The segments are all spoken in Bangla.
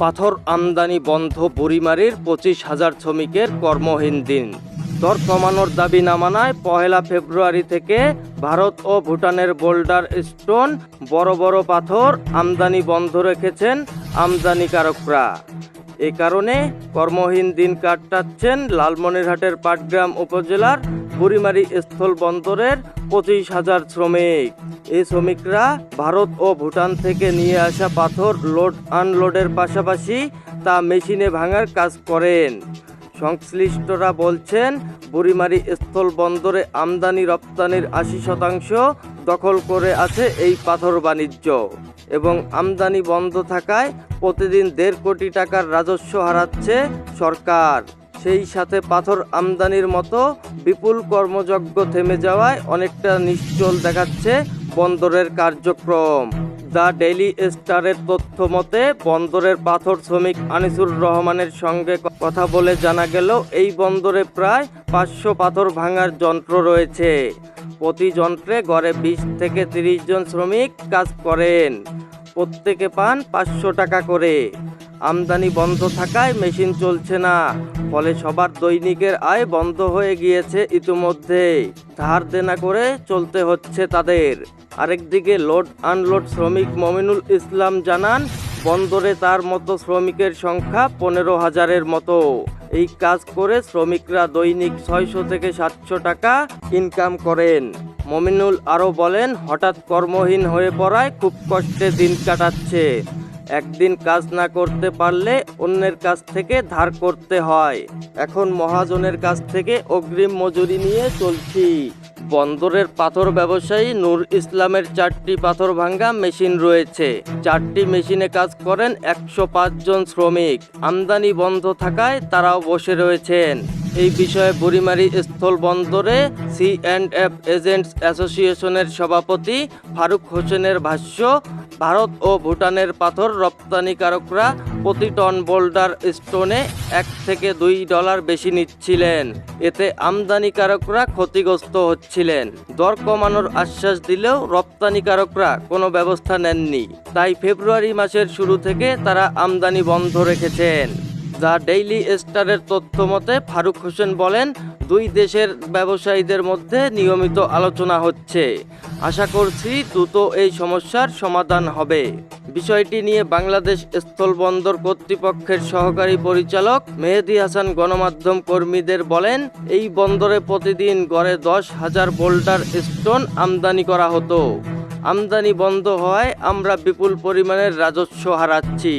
পাথর আমদানি বন্ধ বুড়িমারির পঁচিশ হাজার শ্রমিকের কর্মহীন দিন। দর কমানোর দাবি না মানায় পহেলা ফেব্রুয়ারি থেকে ভারত ও ভুটানের বোল্ডার স্টোন বড় বড় পাথর আমদানি বন্ধ রেখেছেন আমদানিকারকরা। এ কারণে কর্মহীন দিন কাটাচ্ছেন লালমনিরহাটের পাটগ্রাম উপজেলার বুড়িমারি স্থল বন্দরের পঁচিশ হাজার শ্রমিক। এই শ্রমিকরা ভারত ও ভুটান থেকে নিয়ে আসা পাথর লোড আনলোডের পাশাপাশি তা মেশিনে ভাঙার কাজ করেন। সংশ্লিষ্টরা বলছেন, বুড়িমারি স্থল বন্দরে আমদানি রপ্তানির আশি শতাংশ দখল করে আছে এই পাথর বাণিজ্য এবং আমদানি বন্ধ থাকায় প্রতিদিন দেড় কোটি টাকার রাজস্ব হারাচ্ছে সরকার। সেই সাথে পাথর আমদানির মতো বিপুল কর্মযজ্ঞ থেমে যাওয়ায় অনেকটা নিশ্চল দেখাচ্ছে বন্দরের কার্যক্রম দ্য ডেইলি স্টারের তথ্য মতে বন্দরের পাথর শ্রমিক আনিসুর রহমানের সঙ্গে কথা বলে জানা গেল, এই বন্দরে প্রায় পাঁচশো পাথর ভাঙার যন্ত্র রয়েছে। প্রতি যন্ত্রে গড়ে বিশ থেকে তিরিশ জন শ্রমিক কাজ করেন। প্রত্যেকে পান পাঁচশো টাকা করে। আমদানি বন্ধ থাকায় মেশিন চলছে না। ফলে সবার দৈনিকের আয় বন্ধ হয়ে গিয়েছে ইতিমধ্যে ধার দেনা করে চলতে হচ্ছে তাদের। আরেকদিকে লোড আনলোড শ্রমিক মমিনুল ইসলাম জানান, বন্দরে তার মতো শ্রমিকের সংখ্যা পনেরো হাজারের মতো। এই কাজ করে শ্রমিকরা দৈনিক ছয়শো থেকে সাতশো টাকা ইনকাম করেন। মমিনুল আরও বলেন, হঠাৎ কর্মহীন হয়ে পড়ায় খুব কষ্টে দিন কাটাচ্ছে। একদিন কাজ না করতে পারলে অন্যের কাছ থেকে ধার করতে হয়। এখন মহাজনের কাছ থেকে অগ্রিম মজুরি নিয়ে চলছি। বন্দরের পাথর ব্যবসায়ী নূর ইসলামের চারটি পাথর ভাঙ্গা মেশিন রয়েছে। চারটি মেশিনে কাজ করেন একশো জন শ্রমিক। আমদানি বন্ধ থাকায় তারাও বসে রয়েছেন। এই বিষয়ে বুড়িমারি স্থল বন্দরে সি অ্যান্ড এফ এজেন্টস অ্যাসোসিয়েশনের সভাপতি ফারুক হোসেনের ভাষ্য ভারত ও ভুটানের পাথর রপ্তানিকারকরা প্রতি টন বোল্ডার স্টোনে এক থেকে দুই ডলার বেশি নিচ্ছিলেন। এতে আমদানিকারকরা ক্ষতিগ্রস্ত হচ্ছিলেন। দর কমানোর আশ্বাস দিলেও রপ্তানিকারকরা কোনো ব্যবস্থা নেননি। তাই ফেব্রুয়ারি মাসের শুরু থেকে তারা আমদানি বন্ধ রেখেছেন। দ্য ডেইলি স্টারের তথ্য মতে ফারুক হোসেন বলেন, দুই দেশের ব্যবসায়ীদের মধ্যে নিয়মিত আলোচনা হচ্ছে। আশা করছি দ্রুত এই সমস্যার সমাধান হবে। বিষয়টি নিয়ে বাংলাদেশ স্থলবন্দর কর্তৃপক্ষের সহকারী পরিচালক মেহেদি হাসান গণমাধ্যম কর্মীদের বলেন, এই বন্দরে প্রতিদিন গড়ে দশ হাজার বোল্ডার স্টোন আমদানি করা হতো। আমদানি বন্ধ হওয়ায় আমরা বিপুল পরিমাণের রাজস্ব হারাচ্ছি।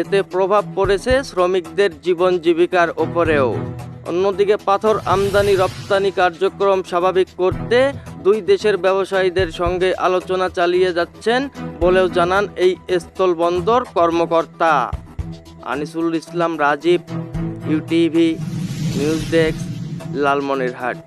এতে প্রভাব পড়েছে শ্রমিকদের জীবন জীবিকার ওপরেও অন্যদিকে পাথর আমদানি রপ্তানি কার্যক্রম স্বাভাবিক করতে দুই দেশের ব্যবসায়ীদের সঙ্গে আলোচনা চালিয়ে যাচ্ছেন বলেও জানান এই স্থল বন্দর কর্মকর্তা। Anisul Islam Rajib, UTV, news desk, Lalmonirhat.